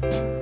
지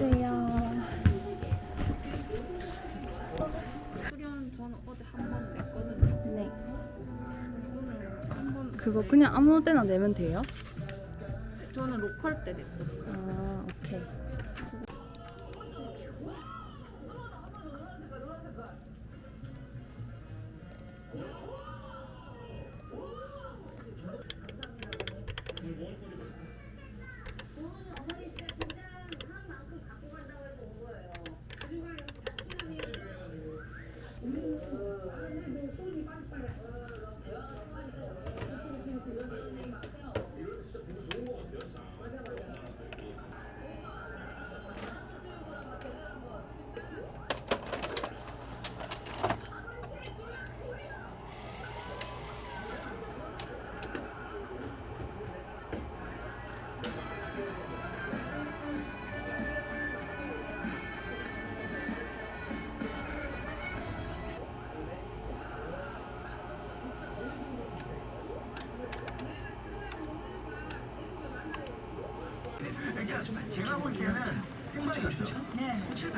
안녕하세요. 수련 저는 어제 한 번 냈거든요. 네. 오늘 한 번. 그거 그냥 아무 때나 내면 돼요? 저는 로컬 때 냈었어요.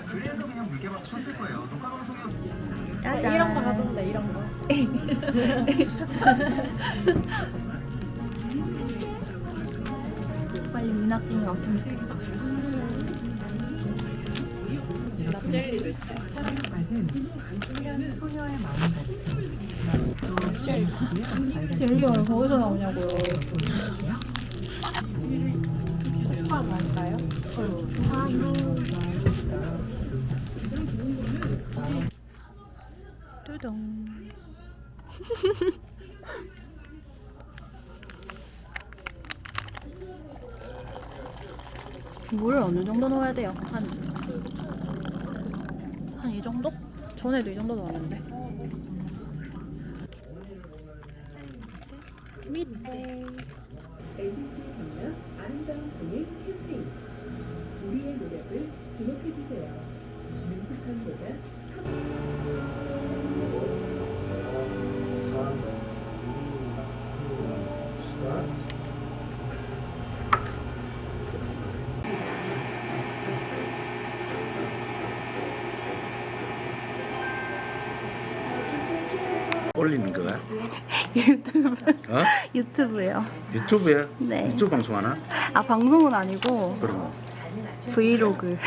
그래서 그냥 물개박 쳤을 거예요. 녹화 방송이었. 짜잔. 이런 거 하던데 이런 거. 빨리 미나찡이 왔으면 좋겠다. 납젤리도 있어요. 젤리가 거기서 나오냐고요. 오빠 말까요? 뚜 둥. 물을 어느 정도 넣어야 돼요? 한, 한 이 정도? 전에도 이 정도 넣었는데. 캠페인 우리의 노력을 주목해주세요. 능숙함보다 올리는 거야? 유튜브. 어? 유튜브요. 유튜브에? 네. 유튜브 방송하나? 아, 방송은 아니고, 그럼 브이로그.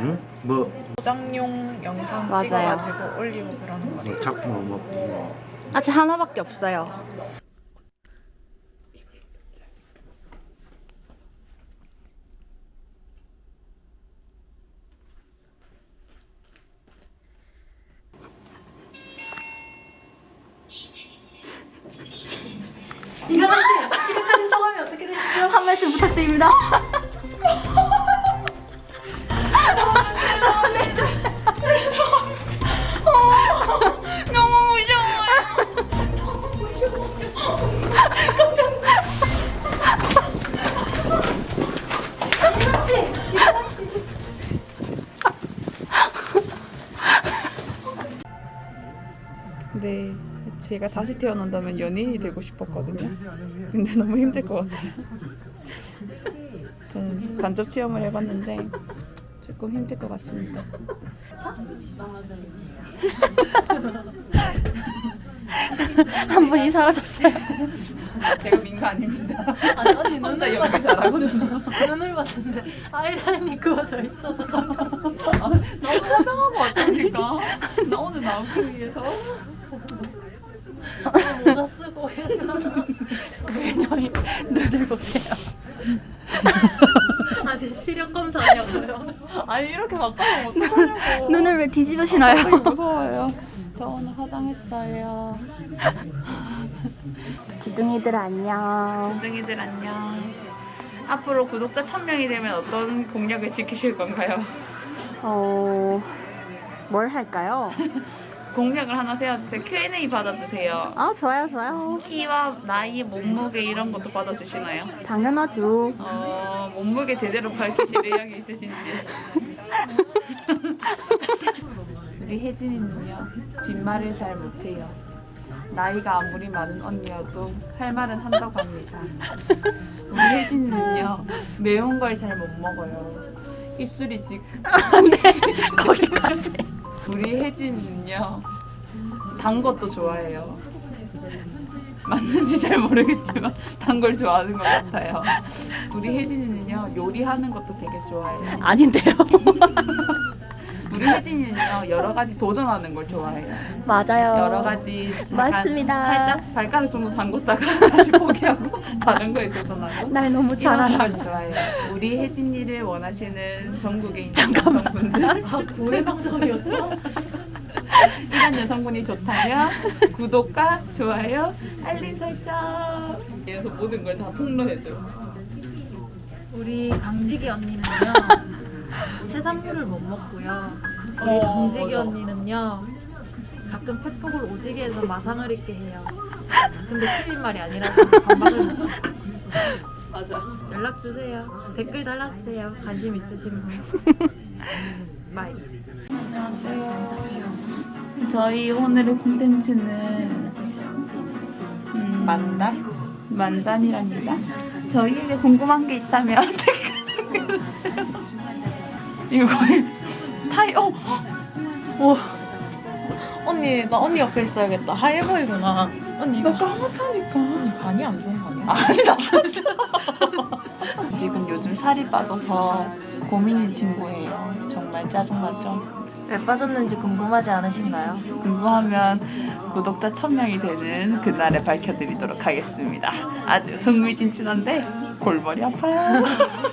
응? 뭐, 도장용 영상 맞아요. 찍어가지고 올리고 그러는 거. 뭐 작품 뭐, 뭐 아직 하나밖에 없어요. 제가 다시 태어난다면 연예인이 되고 싶었거든요. 근데 너무 힘들 것 같아요. 저는 간접 체험을 해봤는데 조금 힘들 것 같습니다. 한 분이 사라졌어요. 제가 민거 아닙니다. 아니, 언니 혼자 연기 잘하거든요. 눈을 봤는데 아이라인이 그어져 있어서 깜짝 너무 화장하고 왔다니까. 나 오늘 나오기 위해서. 모자 쓰고 그녀의 눈을 보세요. 아직 시력 검사하려고요. 아니 이렇게 가까이 어떡하냐고. 눈을 왜 뒤집으시나요? 무서워요. 저 오늘 화장했어요. 지둥이들 안녕. 둥이들 안녕. 앞으로 구독자 1000명이 되면 어떤 공약을 지키실 건가요? 어, 뭘 할까요? 공약을 하나 세워주세요. Q&A 받아주세요. 아, 좋아요, 좋아요. 키와 나이, 몸무게 이런 것도 받아주시나요? 당연하죠. 어, 몸무게 제대로 밝히실 의향이 있으신지. 우리 혜진이는요, 뒷말을 잘 못해요. 나이가 아무리 많은 언니여도 할 말은 한다고 합니다. 우리 혜진이는요, 매운 걸 잘 못 먹어요. 입술이 직. 거기까지. 우리 혜진이는요, 단 것도 좋아해요. 맞는지 잘 모르겠지만 단 걸 좋아하는 것 같아요. 우리 혜진이는요 요리하는 것도 되게 좋아해요. 아닌데요. 우리 혜진이는요 여러 가지 도전하는 걸 좋아해요. 맞아요. 여러 가지 약간 맞습니다. 살짝 발가락 정도 담궜다가 다시 포기하고 다른 거에 도전하고 날 너무 잘 이런 알아. 걸 좋아해요. 우리 혜진이를 원하시는 전국에 있는 여성분들 아 구애 방송이었어? 이런 여성분이 좋다면 구독과 좋아요, 알림 설정. 그래서 모든 걸 다 폭로해줘. 우리 강지기 언니는요 해산물을 못 먹고요. 우리 어, 강지기 맞아. 언니는요 가끔 팩폭을 오지게 해서 마상을 입게 해요. 근데 틀린 말이 아니라서 반박을. 맞아. 연락 주세요. 댓글 달아주세요. 관심 있으신 분. 바이. 저희 오늘의 콘텐츠는 음, 만단? 만단이랍니다. 저희에게 궁금한 게 있다면 댓글 이거 거의 타이 어 오. 언니 나 언니 옆에 있어야겠다. 하얘 보이구나. 언니 이거 까맣다니까. 언니 간이 안 좋은 거 아니야? 아니 나 지금 요즘 살이 빠져서 고민인 친구예요. 정말 짜증나죠? 왜 빠졌는지 궁금하지 않으신가요? 궁금하면 구독자 1000명이 되는 그날에 밝혀드리도록 하겠습니다. 아주 흥미진진한데 골머리 아파요.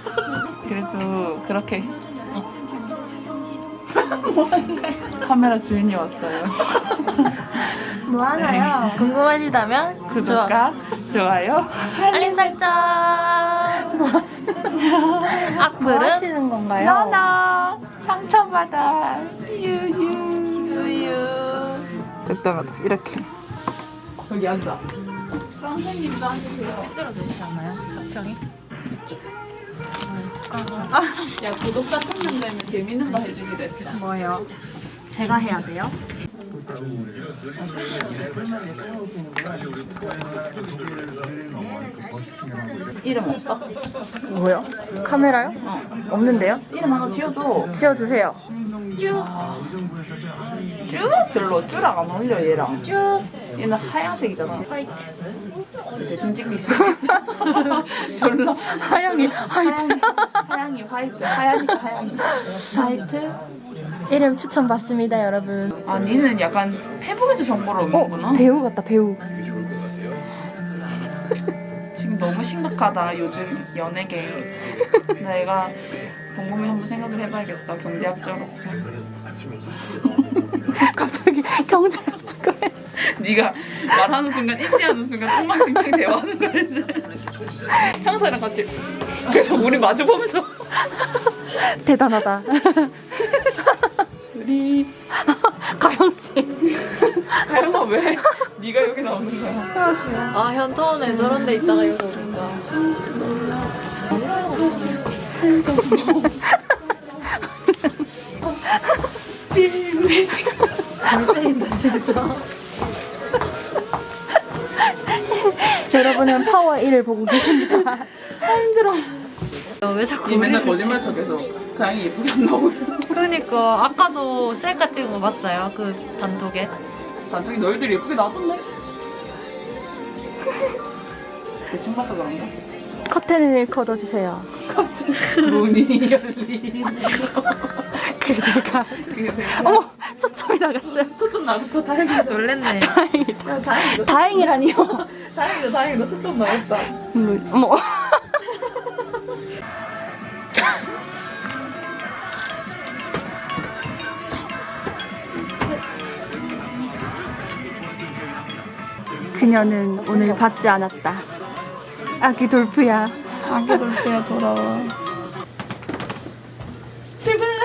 그래도 그렇게 카메라 주인이 왔어요. 뭐 하나요? 궁금하시다면 구독과 좋아요. 알림 설정. 뭐 악플은 하시는 건가요? 나나 상처받아 유유 유유. 적당하다 이렇게 여기 앉아 선생님도 앉으세요 실제로 되지 않나요? 수평이? 야 구독자 1000명 되면 재밌는 거 해주기로 했어 뭐요? 제가 해야 돼요? 이름 없어? 뭐요? 카메라요? 없는데요? 이름 하나 지어줘 지어주세요. 쭉 별로 쭈랑 안 어울려 얘랑 쭉 얘는 하얀색이잖아 화이트 대충 찍고 있어 졸라. 하영이 화이트. 하양이 화이트. 하얀이가 하양이. 화이트? 이름 추천 받습니다, 여러분. 아 니는 약간 페북에서 정보를 얻는구나. 어, 배우 같다, 배우. 지금 너무 심각하다 요즘 연예계. 내가 곰곰이 한번 생각을 해봐야겠어 경제학자로서. 갑자기 경제학과 네가 말하는 순간 인지하는 순간 엉망진창 대화하는 거지. 형사랑 같이 그래서 우리 마주 보면서 대단하다. 우리 가영 씨. 하영아 왜 네가 여기 나오는 거야? 아 현타원에 저런 데 있다가 여기 오니까 잘 때린다 진짜 여러분은 파워 1을 보고 계십니다. 야, 왜 자꾸 얘 맨날 우리를 거짓말 척해서 다행히 예쁘게 안 나오고 있어. 그러니까 아까도 셀카 찍은 거 봤어요? 그 단톡에 나중에 너희들이 예쁘게 나왔던데? 대충 봐서 그런가? 커튼을 걷어주세요. 문이 열린 그대가. 되게 어머, 초점이 나갔어요. 초점 나왔고 다행이다 놀랬네 다행이다. 야, 다행이다 다행이라니요. 다행이다 다행이다 초점 나왔다 음, 어머. 그녀는 오늘 받지 않았다. 아기 돌프야. 아기 돌프야 돌아와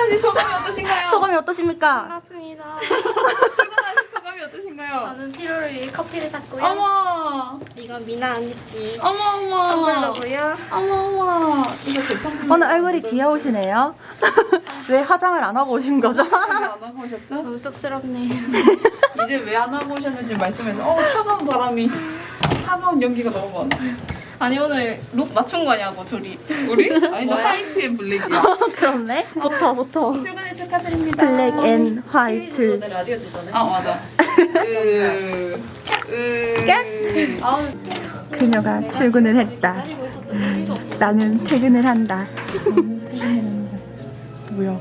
출근하신 소감이 어떠신가요? 소감이 어떠십니까? 반갑습니다 출근하신 소감이 어떠신가요? 저는 피로를 위해 커피를 샀고요. 어머 이건 미나 언니께 어머 어머 선물로고요. 어머 어머 이거 대판 오늘 얼굴이 귀여우시네요. 왜 화장을 안 하고 오신 거죠? 안 하고 오셨죠? 너무 쑥스럽네요. 이제 왜 안 하고 오셨는지 말씀해서 어 차가운 바람이 차가운 연기가 너무 많아 아니 오늘 룩 맞춘 거냐고 둘이. 우리? 아니 나 화이트 앤 블랙이야 그렇네. 부터 부터. 출근해 축하드립니다 블랙 앤 화이트. 라디오 주잖아요 아 맞아 으... 으... 아우 그녀가 출근을 했다. 나는 퇴근을 한다. 뭐야?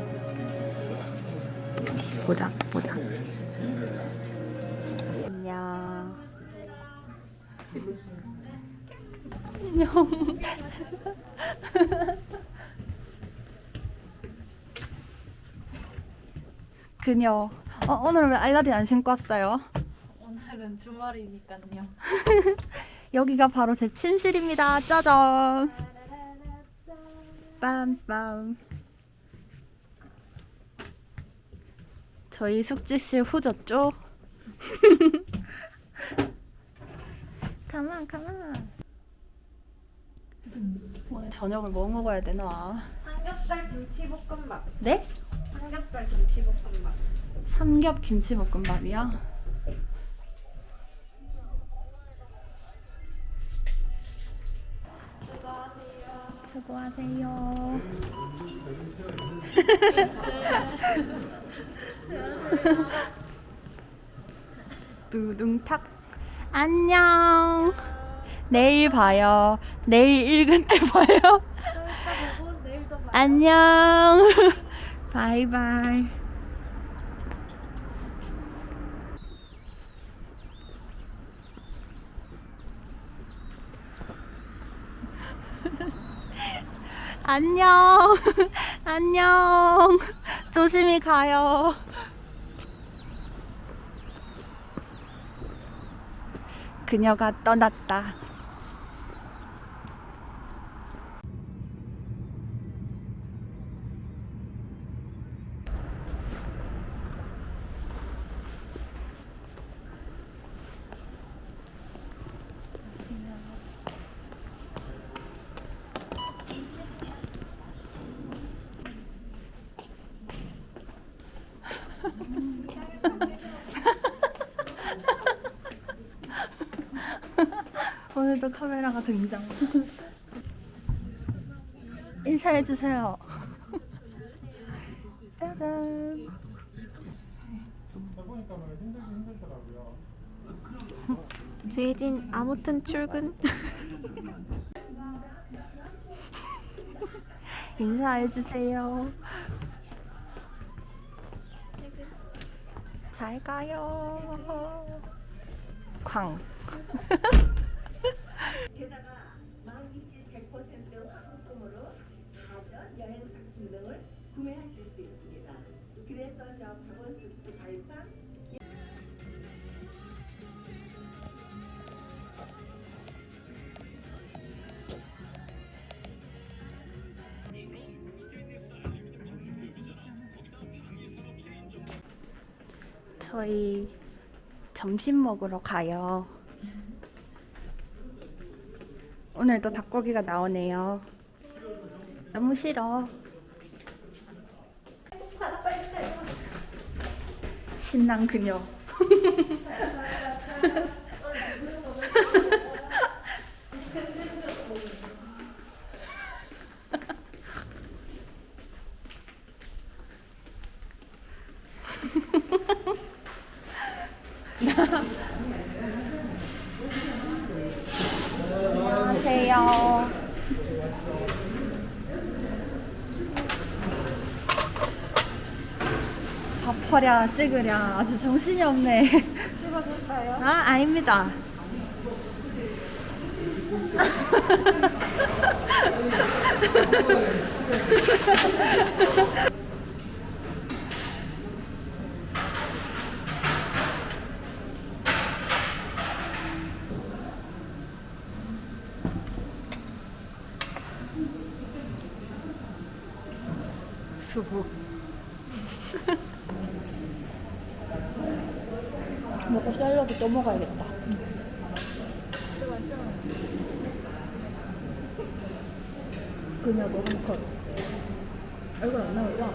보자, 보자. 안녕. 그녀. 어, 오늘 왜 알라딘 안 신고 왔어요? 오늘은 주말이니까요 여기가 바로 제 침실입니다. 짜잔. 빰빰. 저희 숙직실 후졌죠? 가만 가만. 저녁을 뭐 먹어야 되나? 삼겹살 김치볶음밥. 네? 삼겹살 김치볶음밥. 삼겹 김치볶음밥이요? 수고하세요. 두둥탁. 안녕. 내일 봐요. 내일 읽은 때 봐요. 안녕. 바이바이. 안녕. 안녕. 조심히 가요. 그녀가 떠났다. 오늘도 카메라가 등장. 인사해 주세요. 짜잔. 주혜진 아무튼 출근. 인사해 주세요. 잘 가요. 광. 저 박원숙 그 발판 저희 점심 먹으러 가요. 오늘도 닭고기가 나오네요. 너무 싫어. 신난 그녀. 안녕하세요. 밥퍼랴 찍으랴 아주 정신이 없네. 찍어줄까요? 아 아닙니다. 수북. 먹고 샐러드 또 먹어야겠다. 그녀도 한 컷. 얼굴 안 나오죠?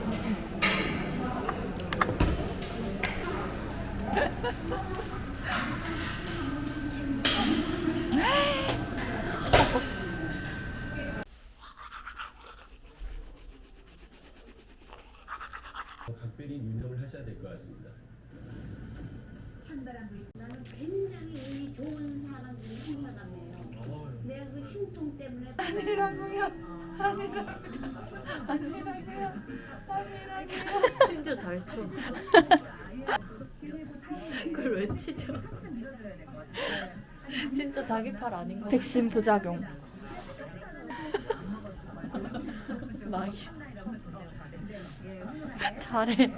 각별히 유념을 하셔야 될 것 같습니다. 나는 굉장히 운이 좋은 사람 중에 한 사람이에요. 내가 그 행동 때문에 진짜 잘 쳐. 그걸 왜 치죠? 진짜 자기 팔 아닌 거 백신 부작용. 나이. 잘해.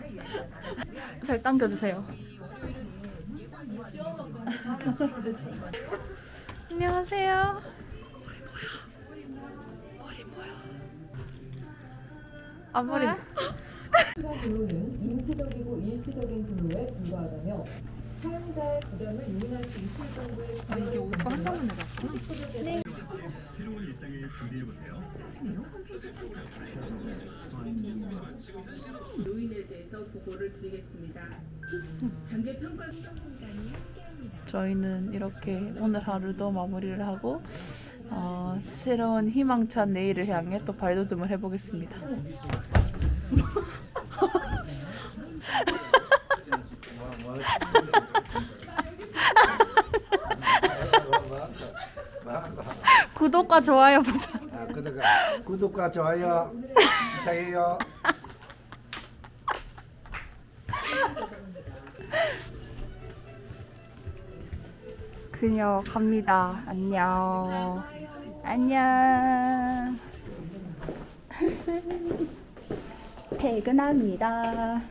잘 당겨주세요. 안녕하세요. 앞머리 근로는 임시적이고 일시적인 근로에 불과하다며 사용자의 부담을 유인할 수 있을 정도의 아 이게 오빠 한 장만 새로운 일상을 준비해 보세요. 요인에 대해서 보고를 드리겠습니다. 단계 평가 저희는 이렇게 오늘 하루도 마무리를 하고 어, 새로운 희망찬 내일을 향해 또 발돋움을 해보겠습니다. 구독과 좋아요 부탁. 아, 구독과, 구독과 좋아요 부탁해요. 그녀 갑니다. 안녕. 안녕. 퇴근합니다.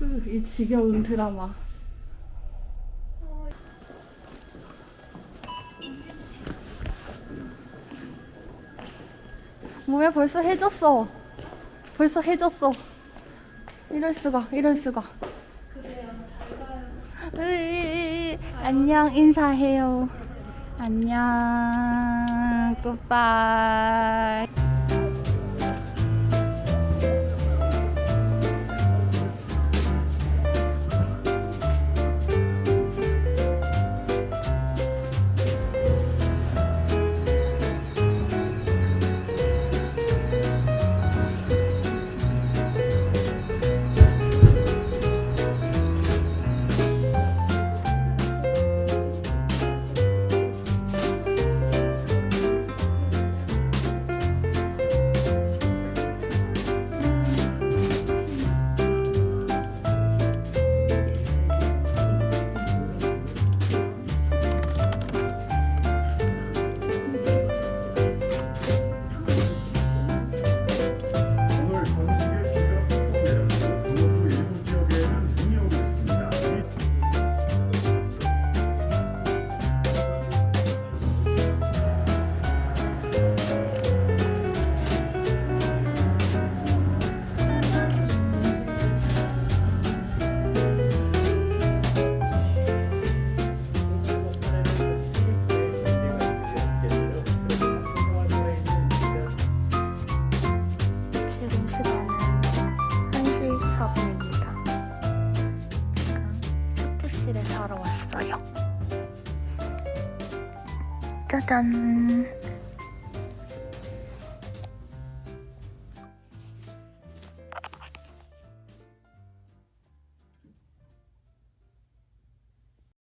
으, 이 지겨운 드라마. 뭐야 벌써 해졌어. 벌써 해졌어. 이럴 수가, 이럴 수가. 안녕 인사해요. 안녕. 굿바이. 짜잔.